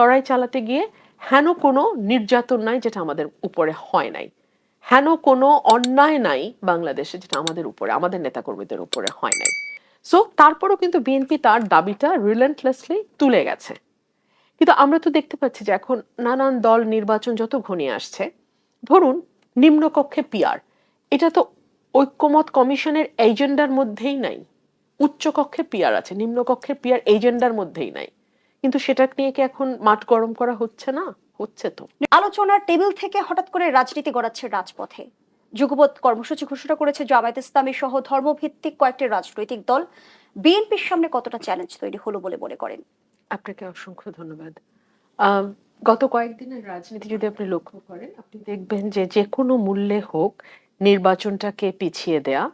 লড়াই চালাতে গিয়ে হেন কোনো নির্যাতন নাই যেটা আমাদের উপরে হয় নাই। হেন কোনো অন্যায় নাই বাংলাদেশে যেটা আমাদের উপরে, আমাদের নেতাকর্মীদের উপরে হয় নাই। সো তারপরও কিন্তু বিএনপি তার দাবিটা রিলেন্টলেসলি তুলে গেছে। কিন্তু আমরা তো দেখতে পাচ্ছি যে এখন নানান দল নির্বাচন যত ঘনিয়ে আসছে, ধরুন নিম্নকক্ষে পিয়ার এটা তো ঐক্যমত কমিশনের এজেন্ডার মধ্যেই নাই। উচ্চকক্ষে পিয়ার আছে নিম্নকক্ষের পিয়ার এজেন্ডার মধ্যেই নাই। কিন্তু সেটা নিয়ে কি এখন মাঠ গরম করা হচ্ছে না? হচ্ছে তো। আলোচনার টেবিল থেকে হঠাৎ করে রাজনীতি গড়াচ্ছে রাজপথে। যুগপৎ কর্মসূচি ঘোষণা করেছে জামায়াত ইসলামী সহ ধর্মভিত্তিক কয়েকটি রাজনৈতিক দল। বিএনপির সামনে কতটা চ্যালেঞ্জ তৈরি হলো বলে মনে করেন? আপনাকে অসংখ্য ধন্যবাদ। গত কয়েকদিনের রাজনীতি যদি আপনি লক্ষ্য করেন আপনি দেখবেন যে যে কোনো মূল্যে হোক নির্বাচনটাকে পিছিয়ে দেয়া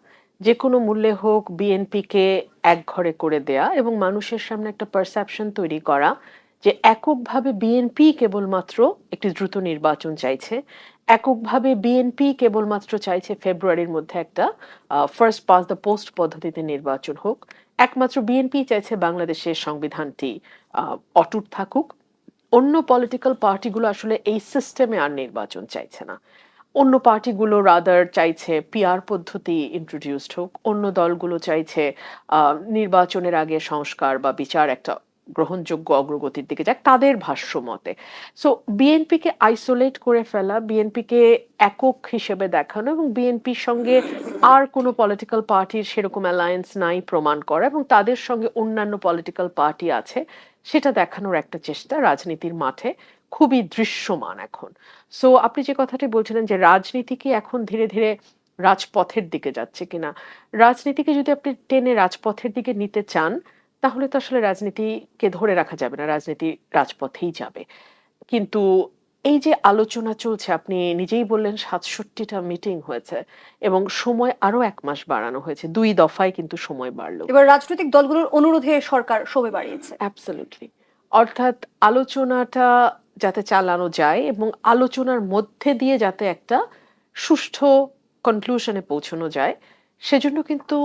যে কোনো মূল্যে হোক বিএনপিকে এক ঘরে করে দেয়া এবং মানুষের সামনে একটা পারসেপশন তৈরি করা যে এককভাবে বিএনপি কেবলমাত্র একটি দ্রুত নির্বাচন চাইছে, এককভাবে বিএনপি কেবলমাত্র চাইছে ফেব্রুয়ারির মধ্যে একটা ফার্স্ট পাস দ্য পোস্ট পদ্ধতিতে নির্বাচন হোক, একমাত্র বিএনপি চাইছে বাংলাদেশের সংবিধানটি অটুট থাকুক। অন্য পলিটিক্যাল পার্টিগুলো আসলে এই সিস্টেমে আর নির্বাচন চাইছে না। অন্য পার্টিগুলো রাদার চাইছে পিআর পদ্ধতি ইন্ট্রোডিউসড হোক, অন্য দলগুলো চাইছে নির্বাচনের আগে সংস্কার বা বিচার একটা গ্রহণযোগ্য অগ্রগতির দিকে যাক তাদের ভাষ্য মতে। সো বিএনপিকে আইসোলেট করে ফেলা বিএনপিকে একক হিসেবে দেখানো এবং বিএনপির সঙ্গে আর কোনো পলিটিক্যাল পার্টির সেরকম অ্যালায়েন্স নাই প্রমাণ করা এবং তাদের সঙ্গে অন্যান্য পলিটিক্যাল পার্টি আছে, সেটা দেখানোর একটা চেষ্টা রাজনীতির মাঠে। খুবই দৃশ্যমান এখন। সো আপনি যে কথাটি বলছিলেন যে রাজনীতি কি এখন ধীরে ধীরে রাজপথের দিকে যাচ্ছে কিনা রাজনীতিকে যদি আপনি টেনে রাজপথের দিকে নিতে চান তাহলে তো আসলে রাজনীতিকে ধরে রাখা যাবে না রাজনীতি রাজপথেই যাবে। কিন্তু এই যে আলোচনা চলছে আপনি নিজেই বললেন সাতষট্টিটা মিটিং হয়েছে এবং সময় আরও এক মাস বাড়ানো হয়েছে। দুই দফায় কিন্তু সময় বাড়লো। এবার রাজনৈতিক দলগুলোর অনুরোধে সরকার সময় বাড়িয়েছে। অর্থাৎ আলোচনাটা যাতে চালানো যায় এবং আলোচনার মধ্যে দিয়ে যাতে একটা সুষ্ঠু কনক্লুশনে পৌঁছানো যায়, সেজন্য কিন্তু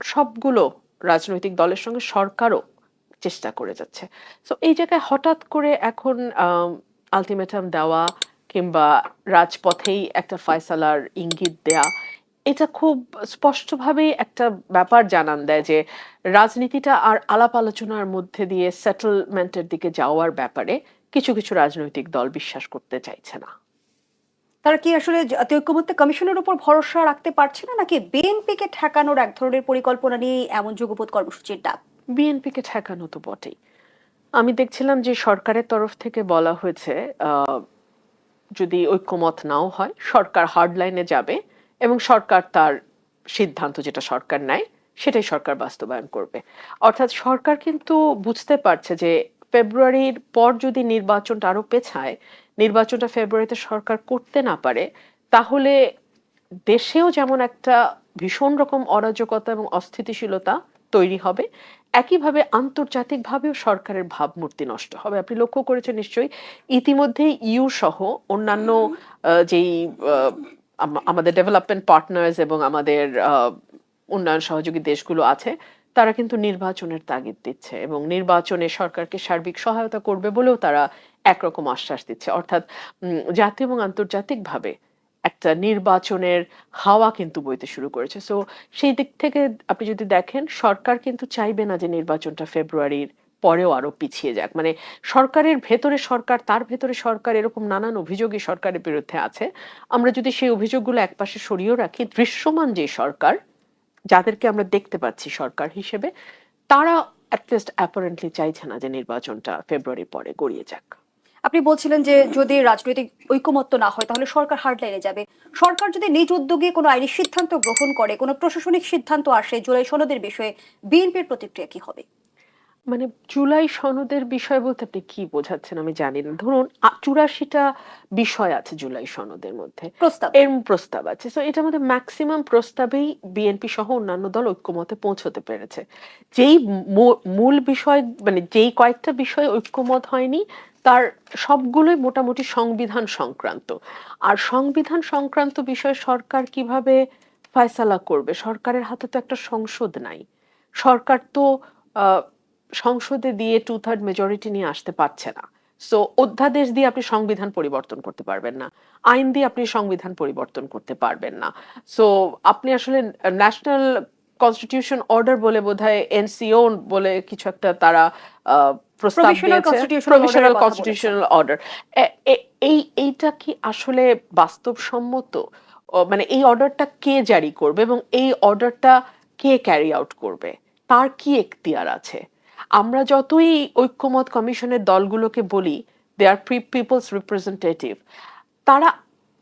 সবগুলো রাজনৈতিক দলের সঙ্গে সরকারও চেষ্টা করে যাচ্ছে। তো এই জায়গায় হঠাৎ করে এখন আলটিমেটাম দেওয়া কিংবা রাজপথেই একটা ফয়সালার ইঙ্গিত দেয়া, এটা খুব স্পষ্টভাবেই একটা ব্যাপার জানান দেয় যে রাজনীতিটা আর আলাপ আলোচনার মধ্যে দিয়ে সেটেলমেন্টের দিকে যাওয়ার ব্যাপারে কিছু কিছু রাজনৈতিক দল বিশ্বাস করতে চাইছে না। তারা কি আসলে জাতীয় ঐক্যমত্য কমিশনের উপর ভরসা রাখতে পারছে না নাকি বিএনপিকে ঠেকানোর এক ধরনের পরিকল্পনা নিয়ে এমন যুগপৎ কর্মসূচির ডাক? বিএনপিকে ঠেকানো তো বটেই। আমি দেখছিলাম যে সরকারের তরফ থেকে বলা হয়েছে যদি ঐক্যমত নাও হয় সরকার হার্ডলাইনে যাবে এবং সরকার তার সিদ্ধান্ত যেটা সরকার নেয় সেটাই সরকার বাস্তবায়ন করবে। অর্থাৎ সরকার কিন্তু বুঝতে পারছে যে ফেব্রুয়ারির পর যদি নির্বাচনটা আরও পেছায় নির্বাচনটা ফেব্রুয়ারিতে সরকার করতে না পারে তাহলে দেশেও যেমন একটা ভীষণ রকম অরাজকতা এবং অস্থিতিশীলতা তৈরি হবে একইভাবে আন্তর্জাতিকভাবেও সরকারের ভাবমূর্তি নষ্ট হবে। আপনি লক্ষ্য করেছেন নিশ্চয়ই ইতিমধ্যে ইউ সহ অন্যান্য যেই আমাদের ডেভেলপমেন্ট পার্টনার্স এবং আমাদের আহ, উন্নয়ন সহযোগী দেশগুলো আছে তারা কিন্তু নির্বাচনের তাগিদ দিচ্ছে এবং নির্বাচনে সরকারকে সার্বিক সহায়তা করবে বলেও তারা একরকম আশ্বাস দিচ্ছে। অর্থাৎ জাতীয় এবং আন্তর্জাতিকভাবে একটা নির্বাচনের হাওয়া কিন্তু বইতে শুরু করেছে। সো সেই দিক থেকে আপনি যদি দেখেন, সরকার কিন্তু চাইবে না যে নির্বাচনটা ফেব্রুয়ারির পরেও আরও পিছিয়ে যাক। মানে সরকারের ভেতরে সরকার, তার ভেতরে সরকার এরকম নানান অভিযোগই সরকারের বিরুদ্ধে আছে। আমরা যদি সেই অভিযোগগুলো একপাশে সরিয়েও রাখি, দৃশ্যমান যে সরকার যাদেরকে আমরা দেখতে পাচ্ছি সরকার হিসেবে, তারা অ্যাটলিস্ট অ্যাপারেন্টলি চাইছে না যে নির্বাচনটা ফেব্রুয়ারির পরে গড়িয়ে যাক। আপনি বলছিলেন যে যদি রাজনৈতিক ঐকমত্য না হয়, তাহলে সরকার হার্ডলাইনে যাবে। সরকার যদি নিজ উদ্যোগে কোনো আইনি সিদ্ধান্ত গ্রহণ করে, কোনো প্রশাসনিক সিদ্ধান্ত আসে, জুলাই সনদের বিষয়ে বিএনপির প্রতিক্রিয়া কি হবে? মানে জুলাই সনদের বিষয় বলতে আপনি কি বোঝাচ্ছেন আমি জানি না। ধরুন চুরাশিটা বিষয় আছে জুলাই সনদের মধ্যে। প্রস্তাব। এর প্রস্তাব আছে। তো এটার মধ্যে ম্যাক্সিমাম প্রস্তাবেই বিএনপি সহ অন্যান্য দল ঐক্যমতে পৌঁছতে পেরেছে। যেই মূল বিষয় মানে যেই কয়েকটা বিষয় ঐক্যমত হয়নি তার সবগুলোই মোটামুটি সংবিধান সংক্রান্ত। আর সংবিধান সংক্রান্ত বিষয়ে সরকার কীভাবে ফয়সালা করবে? সরকারের হাতে তো একটা সংসদ নাই। সরকার তো আহ, সংসদে দিয়ে টু থার্ড মেজরিটি নিয়ে আসতে পারছে না। সো অধ্যাদেশ দিয়ে আপনি সংবিধান পরিবর্তন করতে পারবেন না। আইন দিয়ে আপনি সংবিধান পরিবর্তন করতে পারবেন না। সো আপনি আসলে ন্যাশনাল কনস্টিটিউশন অর্ডার বলে বোধহয় এনসিও বলে কিছু একটা তারা প্রস্তাব দিয়েছে। প্রভিশনাল কনস্টিটিউশনাল অর্ডার এই এইটা কি আসলে বাস্তবসম্মত? মানে এই অর্ডারটা কে জারি করবে এবং এই অর্ডারটা কে ক্যারি আউট করবে? তার কি এখতিয়ার আছে? আমরা যতই ঐক্যমত কমিশনের দলগুলোকে বলি they are pre people's representative তারা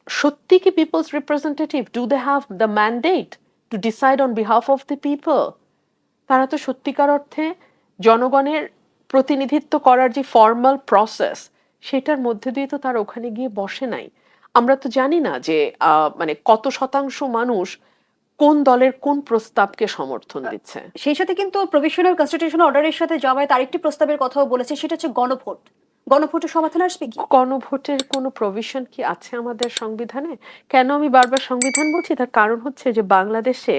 সত্যি কি people's representative do they have the mandate to decide on behalf of the people তারা তো সত্যিকার অর্থে জনগণের প্রতিনিধিত্ব করার যে ফর্মাল প্রসেস সেটার মধ্যে দিয়ে তো তারা ওখানে গিয়ে বসে নাই। আমরা তো জানি না যে মানে কত শতাংশ মানুষ কোন দলের কোন প্রস্তাবকে সমর্থন দিচ্ছে? সেই সাথে কিন্তু প্রভিশনাল কনস্টিটিউশন অর্ডারের সাথে জামায়াত আরেকটি প্রস্তাবের কথাও বলেছে সেটা হচ্ছে গণভোট। গণভোটের সমাধান আসবে কি? গণভোটের কোনো প্রভিশন কি আছে আমাদের সংবিধানে? কেন আমি বারবার সংবিধান বলছি? তার কারণ হচ্ছে যে বাংলাদেশে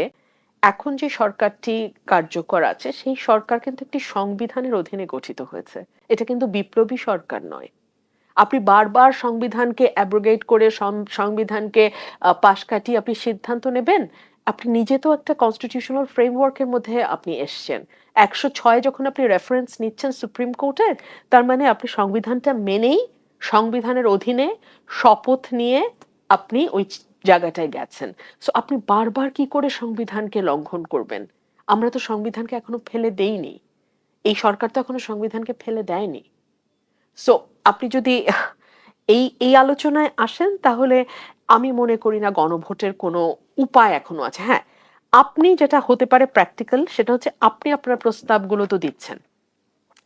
এখন যে সরকারটি কার্যকর আছে সেই সরকার কিন্তু একটি সংবিধানের অধীনে গঠিত হয়েছে। এটা কিন্তু বিপ্লবী সরকার নয়। আপনি বারবার সংবিধানকে অ্যাব্রোগেট করে সংবিধানকে পাশ কাটিয়ে আপনি সিদ্ধান্ত নেবেন আপনি নিজে তো একটা কনস্টিটিউশনাল ফ্রেমওয়ার্কের মধ্যে আপনি এসছেন। একশো ছয় যখন আপনি রেফারেন্স নিচ্ছেন সুপ্রিম কোর্টের তার মানে আপনি সংবিধানটা মেনেই সংবিধানের অধীনে শপথ নিয়ে আপনি ওই জায়গাটায় গেছেন। সো আপনি বারবার কি করে সংবিধানকে লঙ্ঘন করবেন? আমরা তো সংবিধানকে এখনও ফেলে দেইনি। এই সরকার তো এখনও সংবিধানকে ফেলে দেয়নি। সো আপনি যদি এই এই আলোচনায় আসেন, তাহলে আমি মনে করি না গণভোটের কোনো উপায় এখনও আছে হ্যাঁ? আপনি যেটা হতে পারে প্র্যাকটিক্যাল সেটা হচ্ছে আপনি আপনার প্রস্তাবগুলো তো দিচ্ছেন।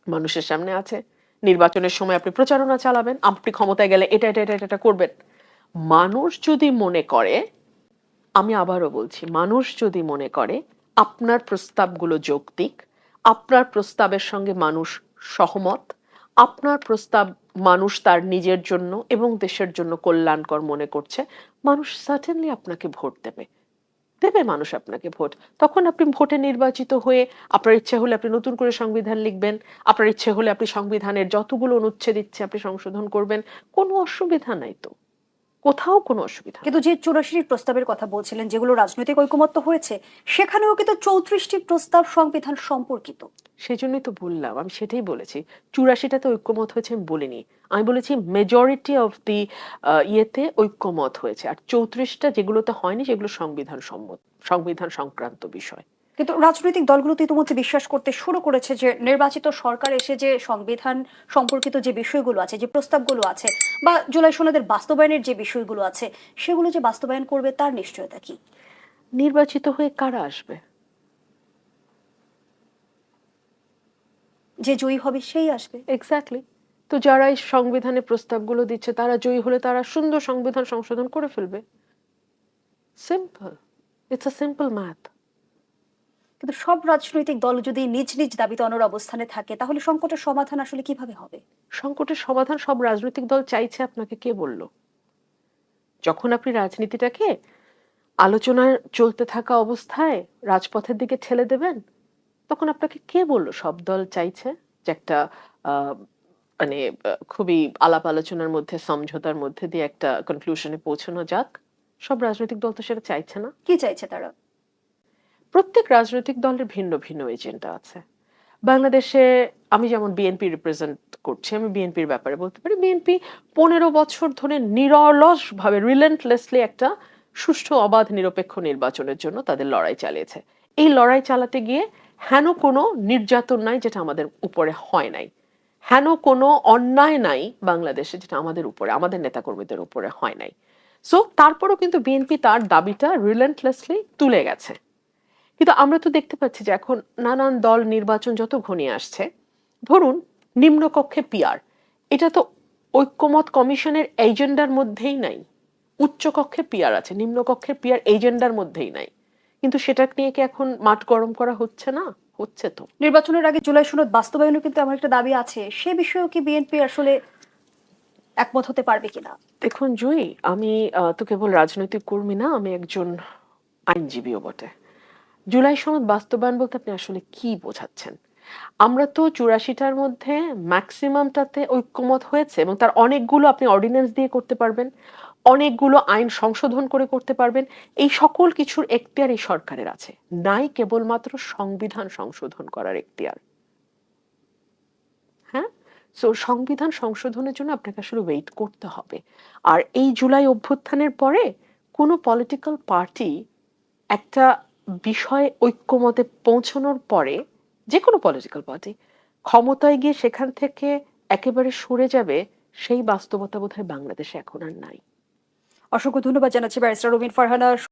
মানুষের সামনে আছে নির্বাচনের সময় আপনি প্রচারণা চালাবেন আপনি ক্ষমতায় গেলে এটা এটা এটা এটা, করবেন। মানুষ যদি মনে করে আমি আবারও বলছি মানুষ যদি মনে করে আপনার প্রস্তাবগুলো যৌক্তিক আপনার প্রস্তাবের সঙ্গে মানুষ সহমত আপনার প্রস্তাব মানুষ তার নিজের জন্য এবং দেশের জন্য কল্যাণকর মনে করছে, মানুষ সার্টেনলি আপনাকে ভোট দেবে। দেবে মানুষ আপনাকে ভোট। তখন আপনি ভোটে নির্বাচিত হয়ে আপনার ইচ্ছে হলে আপনি নতুন করে সংবিধান লিখবেন, আপনার ইচ্ছে হলে আপনি সংবিধানের যতগুলো অনুচ্ছেদ ইচ্ছে আপনি সংশোধন করবেন, কোনো অসুবিধা নাই তো। কোথাও কোনো অসুবিধা কিন্তু যে চুরাশির প্রস্তাবের কথা বলছিলেন যেগুলো রাজনৈতিক ঐকমত্য হয়েছে সেখানেও কিন্তু চৌত্রিশটি প্রস্তাব সংবিধান সম্পর্কিত। সেই জন্যই তো বললাম আমি সেটাই বলেছি। চুরাশিটাতে ঐক্যমত হয়েছে আমি বলিনি। আমি বলেছি মেজরিটি অফ দি ইয়েতে ঐক্যমত হয়েছে। আর চৌত্রিশটা যেগুলোতে হয়নি সেগুলো সংবিধান সম্মত সংবিধান সংক্রান্ত বিষয়। কিন্তু রাজনৈতিক দলগুলো তো ইতিমধ্যে বিশ্বাস করতে শুরু করেছে যে নির্বাচিত সরকার এসে যে সংবিধান সম্পর্কিত যে বিষয়গুলো আছে যে প্রস্তাবগুলো আছে বা জুলাই সনদের বাস্তবায়নের যে বিষয়গুলো আছে সেগুলো যে বাস্তবায়ন করবে তার নিশ্চয়তা কি? নির্বাচিত হয়ে কারা আসবে? যে জয়ী হবে সেই আসবে। এক্স্যাক্টলি তো যারা এই সংবিধানের প্রস্তাবগুলো দিচ্ছে তারা জয়ী হলে তারা সুন্দর সংবিধান সংশোধন করে ফেলবে। Simple it's a simple math কিন্তু সব রাজনৈতিক দল যদি নিজ নিজ দাবিতে অনর অবস্থানে থাকে তাহলে সংকটের সমাধান আসলে কীভাবে হবে? সংকটের সমাধান সব রাজনৈতিক দল চাইছে আপনাকে কে বলল? যখন আপনি রাজনীতিটাকে আলোচনার চলতে থাকা অবস্থায় রাজপথের দিকে ঠেলে দেবেন তখন আপনাকে কে বলল? সব দল চাইছে যে একটা আহ, মানে খুবই আলাপ আলোচনার মধ্যে সমঝোতার মধ্যে দিয়ে একটা কনক্লুশনে পৌঁছানো যাক। সব রাজনৈতিক দল তো সেটা চাইছে না। কি চাইছে তারা? প্রত্যেক রাজনৈতিক দলের ভিন্ন ভিন্ন এজেন্ডা আছে। বাংলাদেশে আমি যেমন বিএনপি রিপ্রেজেন্ট করছি, আমি বিএনপির ব্যাপারে বলতে পারি, বিএনপি পনেরো বছর ধরে নিরলসভাবে রিলেন্টলেসলি একটা সুষ্ঠু, অবাধ, নিরপেক্ষ নির্বাচনের জন্য তাদের লড়াই চালিয়েছে। এই লড়াই চালাতে গিয়ে হেন কোনো নির্যাতন নাই যেটা আমাদের উপরে হয় নাই। হেন কোনো অন্যায় নাই বাংলাদেশে যেটা আমাদের উপরে, আমাদের নেতাকর্মীদের উপরে হয় নাই। সো তারপরেও কিন্তু বিএনপি তার দাবিটা রিলেন্টলেসলি তুলে গেছে। কিন্তু আমরা তো দেখতে পাচ্ছি যে এখন নানান দল নির্বাচন যত ঘনিয়ে আসছে ধরুন নিম্নকক্ষে পিয়ার এটা তো ঐক্যমত কমিশনের এজেন্ডার মধ্যেই নাই। উচ্চকক্ষে পিয়ার আছে নিম্নকক্ষের পিয়ার এজেন্ডার মধ্যেই নাই। কিন্তু সেটা নিয়ে কি এখন মাঠ গরম করা হচ্ছে না? হচ্ছে তো। নির্বাচনের আগে জুলাই সনদ বাস্তবায়নও কিন্তু আমার একটা দাবি আছে। সে বিষয়েও কি বিএনপি আসলে একমত হতে পারবে কিনা? দেখুন জুই আমি আহ, তো কেবল রাজনৈতিক কর্মী না আমি একজন আইনজীবীও বটে। জুলাই সনদ বাস্তবায়ন বলতে আপনি আসলে কি বোঝাচ্ছেন? আমরা তো চুরাশিটার মধ্যে ম্যাক্সিমামটাতে ঐক্যমত হয়েছে এবং তার অনেকগুলো আপনি অর্ডিন্যান্স দিয়ে করতে পারবেন, অনেকগুলো আইন সংশোধন করে করতে পারবেন। এই সকল কিছুর এখতিয়ার এই সরকারের আছে। নাই কেবলমাত্র সংবিধান সংশোধন করার এখতিয়ার। হ্যাঁ? সো সংবিধান সংশোধনের জন্য আপনাকে আসলে ওয়েট করতে হবে। আর এই জুলাই অভ্যুত্থানের পরে কোনো পলিটিক্যাল পার্টি একটা বিষয়ে ঐক্যমতে পৌঁছানোর পরে যে কোনো পলিটিক্যাল পার্টি ক্ষমতায় গিয়ে সেখান থেকে একেবারে সরে যাবে, সেই বাস্তবতা বোধহয় বাংলাদেশে এখন আর নাই। অসংখ্য ধন্যবাদ জানাচ্ছি ব্যারিস্টার রবিন ফারহানা।